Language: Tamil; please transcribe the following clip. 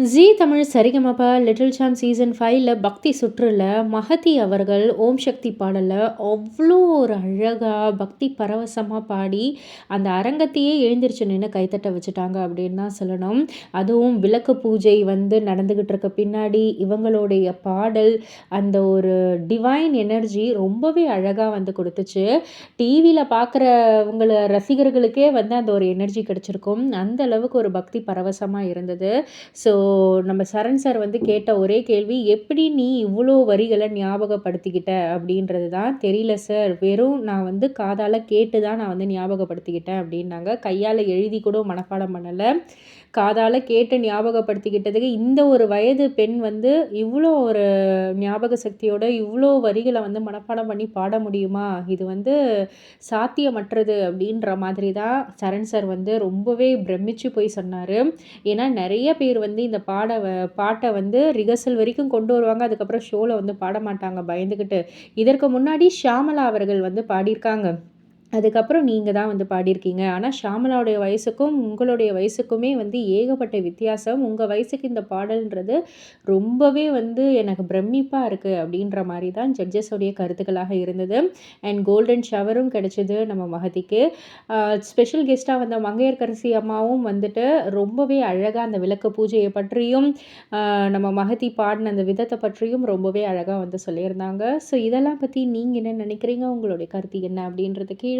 Zee Tamil Sa Re Ga Ma Pa little champs season ஃபைவ்ல பக்தி சுற்றுல மகதி அவர்கள் ஓம் சக்தி பாடல அவ்வளோ ஒரு அழகாக பக்தி பரவசமாக பாடி அந்த அரங்கத்தையே எழுந்திரிச்சு நின்று கைத்தட்ட வச்சுட்டாங்க அப்படின்னு தான் சொல்லணும். அதுவும் விளக்கு பூஜை வந்து நடந்துக்கிட்டு இருக்க பின்னாடி இவங்களுடைய பாடல் அந்த ஒரு டிவைன் எனர்ஜி ரொம்பவே அழகாக வந்து கொடுத்துச்சு. டிவியில் பார்க்குறவங்கள ரசிகர்களுக்கே வந்து அந்த ஒரு எனர்ஜி கிடச்சிருக்கும். அந்த அளவுக்கு ஒரு பக்தி பரவசமாக இருந்தது. ஸோ நம்ம சரண் சார் வந்து கேட்ட ஒரே கேள்வி எப்படி நீ இவ்வளோ வரிகளை ஞாபகப்படுத்திக்கிட்ட? அப்படின்றது தான் தெரியல சார். வெறும் நான் வந்து காதால் கேட்டு தான் நான் வந்து ஞாபகப்படுத்திக்கிட்டேன் அப்படின்னாங்க. கையால் எழுதி கூட மனப்பாடம் பண்ணலை. காதால் கேட்டு ஞாபகப்படுத்திக்கிட்டதுக்கு இந்த ஒரு வயது பெண் வந்து இவ்வளோ ஒரு ஞாபக சக்தியோட இவ்வளோ வரிகளை வந்து மனப்பாடம் பண்ணி பாட முடியுமா? இது வந்து சாத்தியமற்றது அப்படின்ற மாதிரி தான் சரண் சார் வந்து ரொம்பவே பிரமிச்சு போய் சொன்னார். ஏன்னா நிறைய பேர் வந்து இந்த பாட பாட்டை வந்து ரிஹர்சல் வரைக்கும் கொண்டு வருவாங்க. அதுக்கப்புறம் ஷோவில் வந்து பாட மாட்டாங்க. பயந்துக்கிட்டு இதற்கு முன்னாடி ஷியாமலா அவர்கள் வந்து பாடியிருக்காங்க. அதுக்கப்புறம் நீங்கள் தான் வந்து பாடியிருக்கீங்க. ஆனால் ஷாமலாவுடைய வயசுக்கும் உங்களுடைய வயசுக்குமே வந்து ஏகப்பட்ட வித்தியாசம். உங்கள் வயசுக்கு இந்த பாடல்ன்றது ரொம்பவே வந்து எனக்கு பிரமிப்பாக இருக்குது அப்படின்ற மாதிரி தான் ஜட்ஜஸோடைய கருத்துக்களாக இருந்தது. அண்ட் கோல்டன் ஷவரும் கிடச்சிது நம்ம மகதிக்கு. ஸ்பெஷல் கெஸ்ட்டாக வந்த மங்கையர்கரசி அம்மாவும் வந்துட்டு ரொம்பவே அழகாக அந்த விளக்கு பூஜையை பற்றியும் நம்ம மகதி பாடின அந்த விதத்தை பற்றியும் ரொம்பவே அழகாக வந்து சொல்லியிருந்தாங்க. ஸோ இதெல்லாம் பற்றி நீங்கள் என்ன நினைக்கிறீங்க? உங்களுடைய கருத்து என்ன அப்படின்றது கீழே